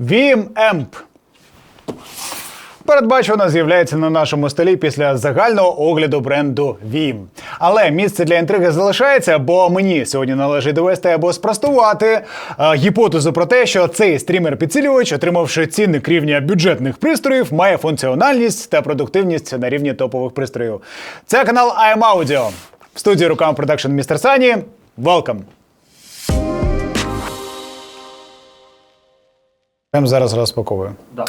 Vim Amp. Передбачено з'являється на нашому столі після загального огляду бренду Vim. Але місце для інтриги залишається, бо мені сьогодні належить довести або спростувати е, гіпотезу про те, що цей стрімер-підсилювач, отримавши цінник рівня бюджетних пристроїв, має функціональність та продуктивність на рівні топових пристроїв. Це канал IM Audio. В студії рукам продакшн містер Сані. Welcome! Прямо зараз розпаковую. Да.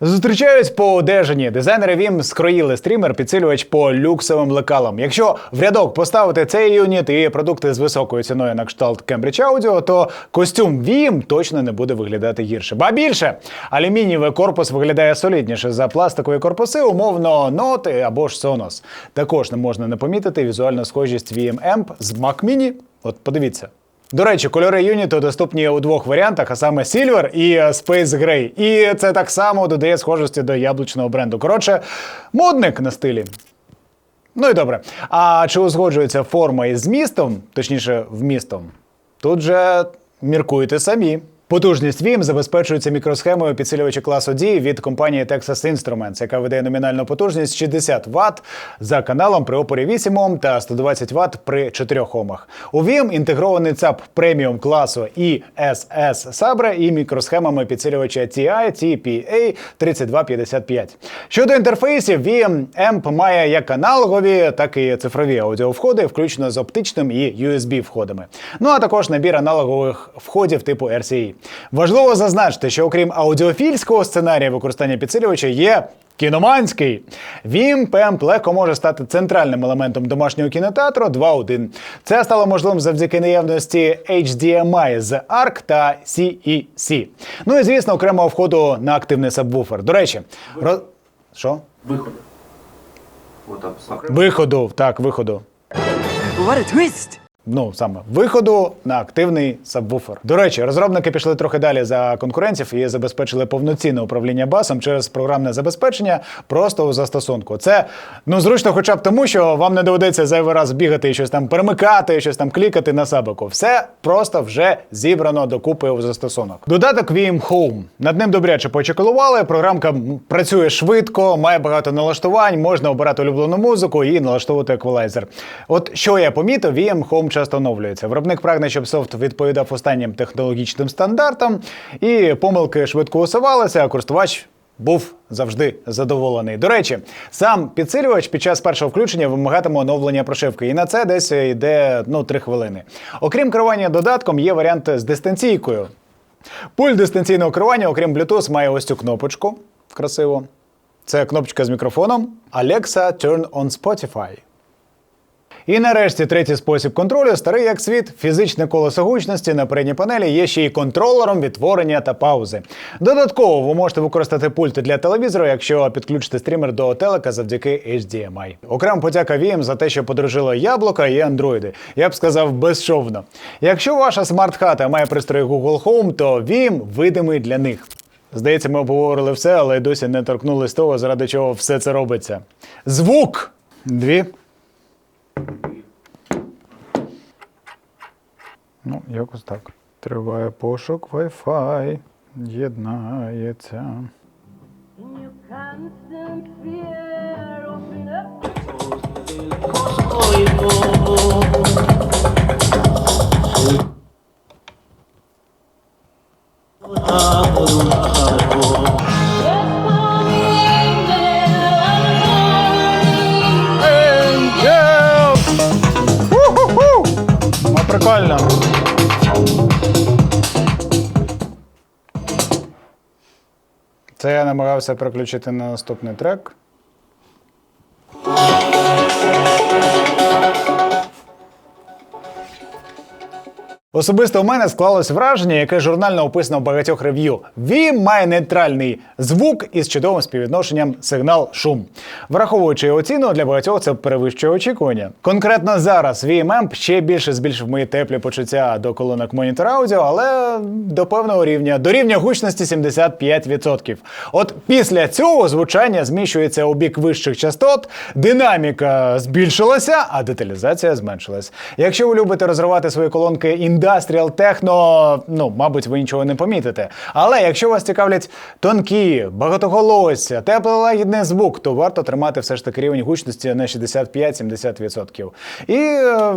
Зустрічаюсь по одежині. Дизайнери Vim скроїли стрімер підсилювач по люксовим лекалам. Якщо в рядок поставити цей юніт і продукти з високою ціною на кшталт Cambridge Audio, то костюм Vim точно не буде виглядати гірше. Ба більше алюмінієвий корпус виглядає солідніше за пластикові корпуси, умовно ноти або ж Sonos. Також не можна не помітити візуальну схожість Vim Amp з Mac Mini. От подивіться. До речі, кольори юніту доступні у двох варіантах, а саме Silver і е, Space Gray. І це так само додає схожості до яблучного бренду. Коротше, модник на стилі. Ну і добре. А чи узгоджується форма із змістом, точніше, вмістом? Тут же міркуйте самі. Потужність Vim забезпечується мікросхемою підсилювача класу D від компанії Texas Instruments, яка видає номінальну потужність 60 Вт за каналом при опорі 8 Ом та 120 Вт при 4 Омах. У Vim інтегрований ЦАП преміум класу ISS Sabre і мікросхемами підсилювача TI TPA 3255. Щодо інтерфейсів, Vim Amp має як аналогові, так і цифрові аудіовходи, включно з оптичним і USB входами. Ну а також набір аналогових входів типу RCA. Важливо зазначити, що окрім аудіофільського сценарія використання підсилювача є. Кіноманський Pemp легко може стати центральним елементом домашнього кінотеатру 2.1. Це стало можливим завдяки наявності HDMI з ARC та CEC. Ну і звісно, окремого входу на активний сабвуфер. До речі, ро... що? Окремо. Виходу, так, виходу. What a twist! Ну, саме виходу на активний сабвуфер. До речі, розробники пішли трохи далі за конкурентів і забезпечили повноцінне управління басом через програмне забезпечення просто у застосунку. Це ну зручно, хоча б тому, що вам не доведеться зайвий раз бігати і щось там перемикати, щось там клікати на сабику. Все просто вже зібрано докупи у застосунок. Додаток Vim Home. Над ним добряче почекалували. Програмка працює швидко, має багато налаштувань, можна обирати улюблену музику і налаштовувати еквалайзер. От що я помітив, VM Home часто оновлюється. Виробник прагне, щоб софт відповідав останнім технологічним стандартам, і помилки швидко усувалися, а користувач. Був завжди задоволений. До речі, сам підсилювач під час першого включення вимагатиме оновлення прошивки, і на це десь йде ну 3 хвилини. Окрім керування додатком, є варіант з дистанційкою. Пульт дистанційного керування, окрім Bluetooth, має ось цю кнопочку. Красиво. Це кнопочка з мікрофоном. Alexa Turn on Spotify. І нарешті третій спосіб контролю старий як світ. Фізичне колесо гучності на передній панелі є ще й контролером відтворення та паузи. Додатково ви можете використати пульт для телевізора, якщо підключите стрімер до телека завдяки HDMI. Окремо подяка VM за те, що подружило яблука і андроїди. Я б сказав безшовно. Якщо ваша смарт-хата має пристрої Google Home, то VM видимий для них. Здається, ми обговорили все, але досі не торкнулись того, заради чого все це робиться. Звук! Дві. Ну, якось так. Триває пошук Wi-Fi. Єднається. In Це я намагався переключити на наступний трек. Особисто у мене склалось враження, яке журнально описано в багатьох рев'ю. Він має нейтральний звук із чудовим співвідношенням сигнал-шум. Враховуючи його ціну, для багатьох це перевищує очікування. Конкретно зараз VMM ще більше збільшив мої теплі почуття до колонок монітора аудіо, але до певного рівня, до рівня гучності 75%. От після цього звучання зміщується у бік вищих частот, динаміка збільшилася, а деталізація зменшилась. Якщо ви любите розривати свої колонки індастріал техно, ну мабуть, ви нічого не помітите. Але якщо вас цікавлять тонкі, багатоголосся, теплолагідний звук, то варто тримати все ж таки рівень гучності на 65-70%. І е,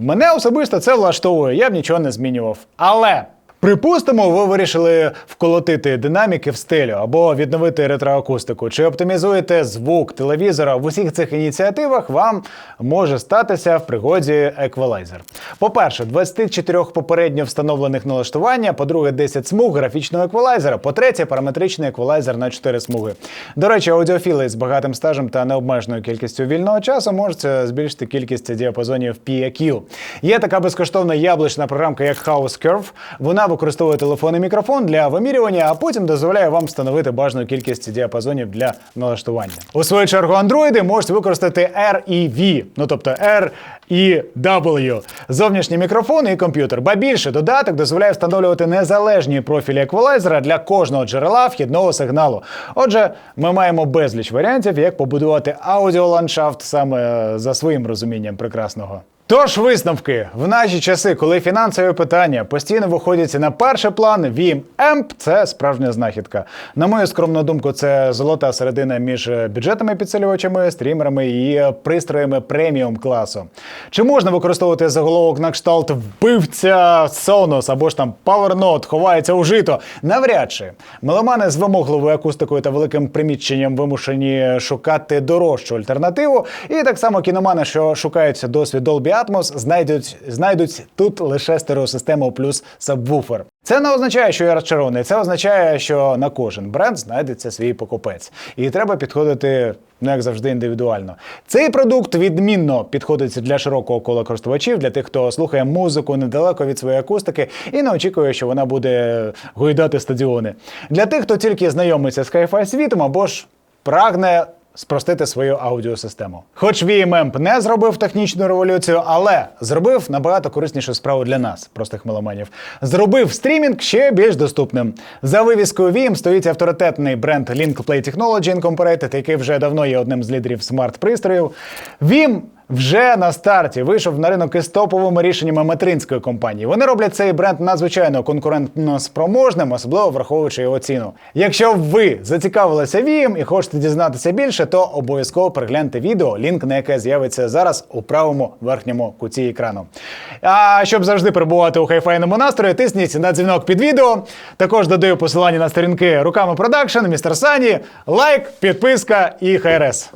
мене особисто це влаштовує, я б нічого не змінював. Але. Припустимо, ви вирішили вколотити динаміки в стелю або відновити ретроакустику. Чи оптимізуєте звук телевізора в усіх цих ініціативах, вам може статися в пригоді еквалайзер. По-перше, 24 попередньо встановлених налаштування, по-друге, 10 смуг графічного еквалайзера, по-третє, параметричний еквалайзер на 4 смуги. До речі, аудіофіли з багатим стажем та необмеженою кількістю вільного часу можуть е, збільшити кількість діапазонів PAQ. Є така безкоштовна яблучна програмка, як House Curve. Вона використовує телефонний мікрофон для вимірювання, а потім дозволяє вам встановити бажану кількість діапазонів для налаштування. У свою чергу андроїди можуть використати R і V, ну тобто R і W. Зовнішній мікрофон і комп'ютер. Ба більше додаток дозволяє встановлювати незалежні профілі еквалайзера для кожного джерела вхідного сигналу. Отже, ми маємо безліч варіантів, як побудувати аудіоландшафт саме за своїм розумінням прекрасного. Тож висновки в наші часи, коли фінансові питання постійно виходять на перший план, VMAMP – це справжня знахідка. На мою скромну думку, це золота середина між бюджетними підсилювачами, стрімерами і пристроями преміум класу. Чи можна використовувати заголовок на кшталт вбивця Сонос або ж там Павернот ховається у жито? Навряд чи меломани з вимогливою акустикою та великим приміщенням вимушені шукати дорожчу альтернативу. І так само кіномани, що шукають досвід Dolby Atmos, знайдуть, знайдуть тут лише стереосистему плюс сабвуфер. Це не означає, що я розчарований. Це означає, що на кожен бренд знайдеться свій покупець. І треба підходити, ну як завжди, індивідуально. Цей продукт відмінно підходить для широкого кола користувачів, для тих, хто слухає музику недалеко від своєї акустики і не очікує, що вона буде гойдати стадіони. Для тих, хто тільки знайомиться з хай-фай світом або ж прагне спростити свою аудіосистему. Хоч VMAMP не зробив технічну революцію, але зробив набагато кориснішу справу для нас, простих меломанів. Зробив стрімінг ще більш доступним. За вивіскою VM стоїть авторитетний бренд Link Play Technology Incorporated, який вже давно є одним з лідерів смарт-пристроїв. VIM вже на старті вийшов на ринок із топовими рішеннями материнської компанії. Вони роблять цей бренд надзвичайно конкурентно спроможним, особливо враховуючи його ціну. Якщо ви зацікавилися VIM і хочете дізнатися більше, то обов'язково перегляньте відео, лінк на яке з'явиться зараз у правому верхньому куті екрану. А щоб завжди перебувати у хайфайному настрої, тисніть на дзвінок під відео. Також додаю посилання на сторінки руками продакшн, містер Сані, лайк, підписка і ХРС.